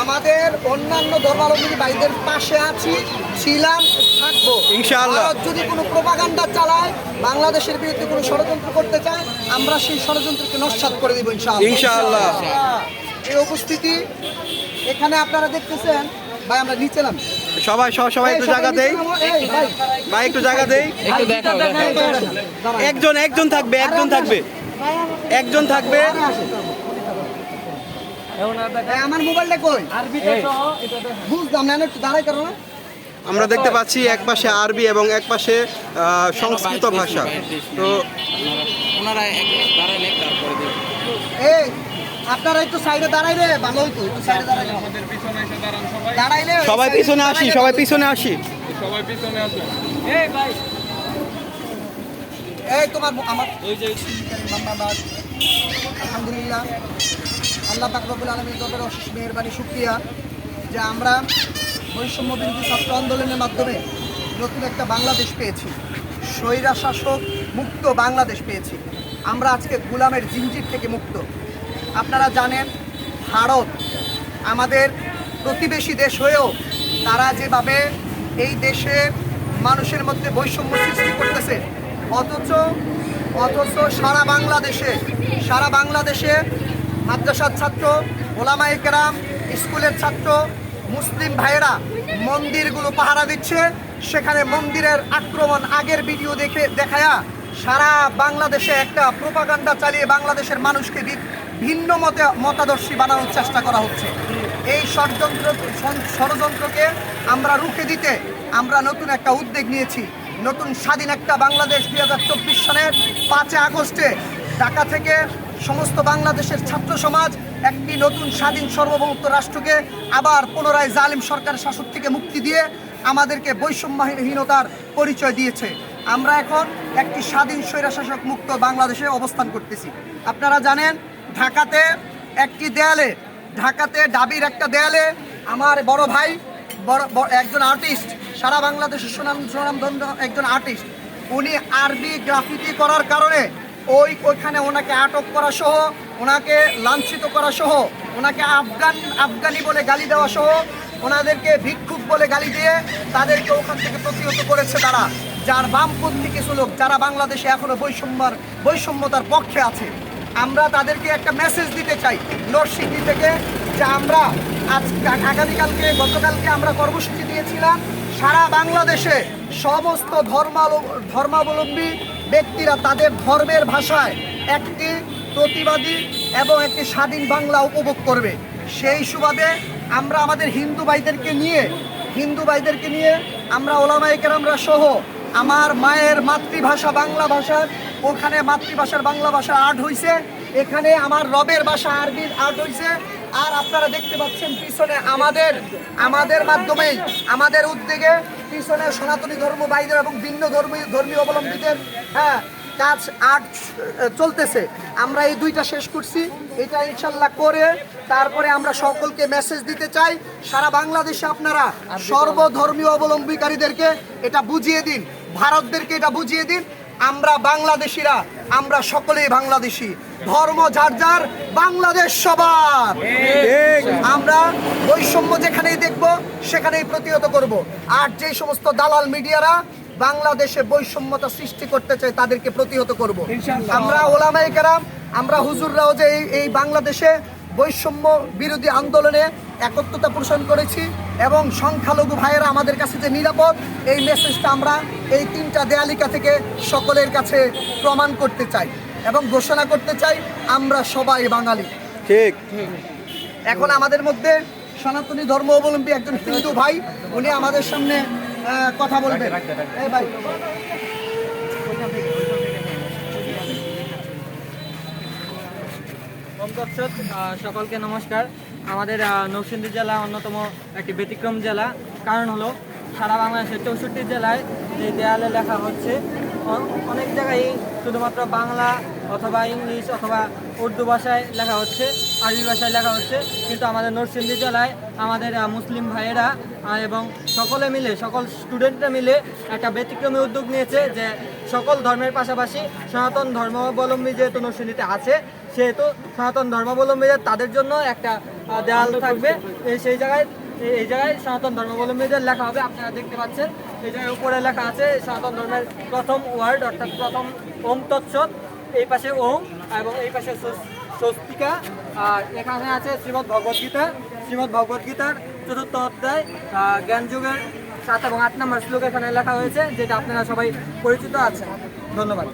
আমাদের অন্যান্য ধর্মাবলম্বী ভাইদের পাশে আছি ছিলাম থাকব। ইনশাআল্লাহ। ভারত যদি কোনো প্রপাগান্ডা চালায় বাংলাদেশের বিরুদ্ধে কোনো ষড়যন্ত্র করতে চায় আমরা সেই ষড়যন্ত্রকে নস্বাত করে দিব ইনশাআল্লাহ। ইনশাআল্লাহ। এই উপস্থিতি এখানে আপনারা দেখতেছেন ভাই আমরা নিচে নাম। সবাই সব- সবাই একটু জায়গা দেই। ভাই। একটু জায়গা দেই। একটু দেখাও দেখাও একজন একজন থাকবে একজন থাকবে। একজন থাকবে। আমার মোবাইলটা কই? বুঝলাম না একটু দাঁড়াই করো আমরা দেখতে পাচ্ছি এক পাশে আরবি এবং এক পাশে সংস্কৃত ভাষা। তো ওনারা এই আপনারা একটু সাইডে দাঁড়াই রে ভালো হইতো একটু সাইডে দাঁড়াই দাঁড়াইলে সবাই। পিছনে আসি ভালো পিছনে আসি। এই তোমার আমার আলহামদুলিল্লাহ। আল্লাহ পাকরবুল আলমীর দরবারে অশেষ মেহরবানি, শুক্রিয়া যে আমরা বৈষম্য বিরোধী ছাত্র আন্দোলনের মাধ্যমে নতুন একটা বাংলাদেশ পেয়েছি। স্বৈরা শাসক মুক্ত বাংলাদেশ পেয়েছি। আমরা আজকে গুলামের জিঞ্জির থেকে মুক্ত। আপনারা জানেন, ভারত আমাদের প্রতিবেশী দেশ হয়েও তারা যেভাবে এই দেশের মানুষের মধ্যে বৈষম্য সৃষ্টি করতেছে, অথচ অথচ সারা বাংলাদেশে সারা বাংলাদেশে মাদ্রাসার ছাত্র ওলামাই কেরাম, স্কুলের ছাত্র, মুসলিম ভাইয়েরা মন্দিরগুলো পাহারা দিচ্ছে। সেখানে মন্দিরের আক্রমণ আগের ভিডিও দেখে দেখায়া সারা বাংলাদেশে একটা প্রোপাগান্ডা চালিয়ে বাংলাদেশের মানুষকে ভিন্ন মতে মতাদর্শী বানানোর চেষ্টা করা হচ্ছে। এই ষড়যন্ত্র ষড়যন্ত্রকে আমরা রুখে দিতে আমরা নতুন একটা উদ্যোগ নিয়েছি। নতুন স্বাধীন একটা বাংলাদেশ দুই হাজার চব্বিশ সালের পাঁচে আগস্টে ঢাকা থেকে সমস্ত বাংলাদেশের ছাত্র সমাজ একটি নতুন স্বাধীন সার্বভৌমত্ব রাষ্ট্রকে আবার পুনরায় জালিম সরকার শাসক থেকে মুক্তি দিয়ে আমাদেরকে বৈষম্যহীনতার পরিচয় দিয়েছে। আমরা এখন একটি স্বাধীন স্বৈরাশাসক মুক্ত বাংলাদেশে অবস্থান করতেছি। আপনারা জানেন, ঢাকাতে একটি দেয়ালে, ঢাকাতে ডাবির একটা দেয়ালে আমার বড় ভাই, বড়, বড়- একজন আর্টিস্ট, সারা বাংলাদেশের সুনাম সুনামধন্য একজন আর্টিস্ট। উনি আরবি গ্রাফিতি করার কারণে ওই ওইখানে ওনাকে আটক করা সহ, ওনাকে লাঞ্ছিত করা সহ, ওনাকে আফগান, আফগানি বলে গালি দেওয়া সহ, ওনাদেরকে ভিক্ষুক বলে গালি দিয়ে তাদেরকে ওখান থেকে প্রতিহত করেছে তারা, যার বামপন্থী কিছু লোক যারা বাংলাদেশে এখনও বৈষম্যর, বৈষম্যতার পক্ষে আছে। আমরা তাদেরকে একটা মেসেজ দিতে চাই, নরসিংদী থেকে, যে আমরা আজ আগামীকালকে, গতকালকে আমরা কর্মসূচি দিয়েছিলাম, সারা বাংলাদেশে সমস্ত ধর্মালো, ধর্মাবলম্বী ব্যক্তিরা তাদের ধর্মের ভাষায় একটি প্রতিবাদী এবং একটি স্বাধীন বাংলা উপভোগ করবে। সেই সুবাদে আমরা আমাদের হিন্দু ভাইদেরকে নিয়ে, হিন্দু ভাইদেরকে নিয়ে আমরা ওলামাইকের আমরা সহ আমার মায়ের মাতৃভাষা বাংলা ভাষার ওখানে মাতৃভাষার বাংলা ভাষা আর্ট হইছে, এখানে আমার রবের ভাষা আরবির আর্ট হইছে আর আপনারা দেখতে পাচ্ছেন পিছনে আমাদের আমাদের মাধ্যমেই আমাদের উদ্যোগে পিছনে সনাতনী ধর্ম, বাইদের এবং ভিন্ন ধর্মীয় ধর্মীয় অবলম্বীদের হ্যাঁ কাজ, আর্ট চলতেছে। আমরা এই দুইটা শেষ করছি। এটা ইনশাল্লাহ করে তারপরে আমরা সকলকে মেসেজ দিতে চাই। সারা বাংলাদেশে আপনারা সর্বধর্মীয় অবলম্বীকারীদেরকে এটা বুঝিয়ে দিন। ভারতদেরকে এটা বুঝিয়ে দিন। আমরা বাংলাদেশিরা আমরা সকলেই বাংলাদেশি। ধর্ম যার যার বাংলাদেশ সবার। আমরা বৈষম্য যেখানেই দেখব সেখানেই প্রতিহত করব। আর যে সমস্ত দালাল মিডিয়ারা বাংলাদেশে বৈষম্যতা সৃষ্টি করতে চায় তাদেরকে প্রতিহত করব। আমরা ওলামাই কেরাম আমরা হুজুররাও যে এই- এই বাংলাদেশে বৈষম্য বিরোধী আন্দোলনে একত্রতা পোষণ করেছি এবং সংখ্যালঘু ভাইয়েরা আমাদের কাছে যে নিরাপদ এই মেসেজটা আমরা এই তিনটা দেয়ালিকা থেকে সকলের কাছে প্রমাণ করতে চাই এবং ঘোষণা করতে চাই আমরা সবাই বাঙালি। ঠিক। এখন আমাদের মধ্যে সনাতনী ধর্ম অবলম্বী একজন হিন্দু ভাই উনি আমাদের সামনে কথা বলবেন। এই ভাই। সকলকে নমস্কার। আমাদের নরসিংদী জেলা অন্যতম একটি ব্যতিক্রম জেলা। কারণ হলো, সারা বাংলাদেশের চৌষট্টি জেলায় যে দেয়ালে লেখা হচ্ছে অনেক জায়গায় শুধুমাত্র বাংলা অথবা ইংলিশ অথবা উর্দু ভাষায় লেখা হচ্ছে, আরবি ভাষায় লেখা হচ্ছে। কিন্তু আমাদের নরসিংদী জেলায় আমাদের মুসলিম ভাইয়েরা এবং সকলে মিলে, সকল স্টুডেন্টরা মিলে একটা ব্যতিক্রমী উদ্যোগ নিয়েছে যে সকল ধর্মের পাশাপাশি সনাতন ধর্মাবলম্বী যেহেতু নরসিংদীতে আছে সেহেতু সনাতন ধর্মাবলম্বীদের তাদের জন্য একটা দেয়াল থাকবে। এই সেই জায়গায় এই- জায়গায় সনাতন ধর্মাবলম্বীদের লেখা হবে। আপনারা দেখতে পাচ্ছেন এই জায়গায় উপরে লেখা আছে সনাতন ধর্মের প্রথম ওয়ার্ড অর্থাৎ প্রথম ওম তৎসৎ এই পাশে ওম এবং এই পাশে স্বস্তিকা। আর এখানে আছে শ্রীমদ্ ভগবদ গীতা। শ্রীমদ্ ভগবদ গীতার চতুর্থ অধ্যায় আহ, জ্ঞান যুগের সাত এবং আট নম্বর শ্লোক এখানে লেখা হয়েছে যেটা আপনারা সবাই পরিচিত আছেন। ধন্যবাদ।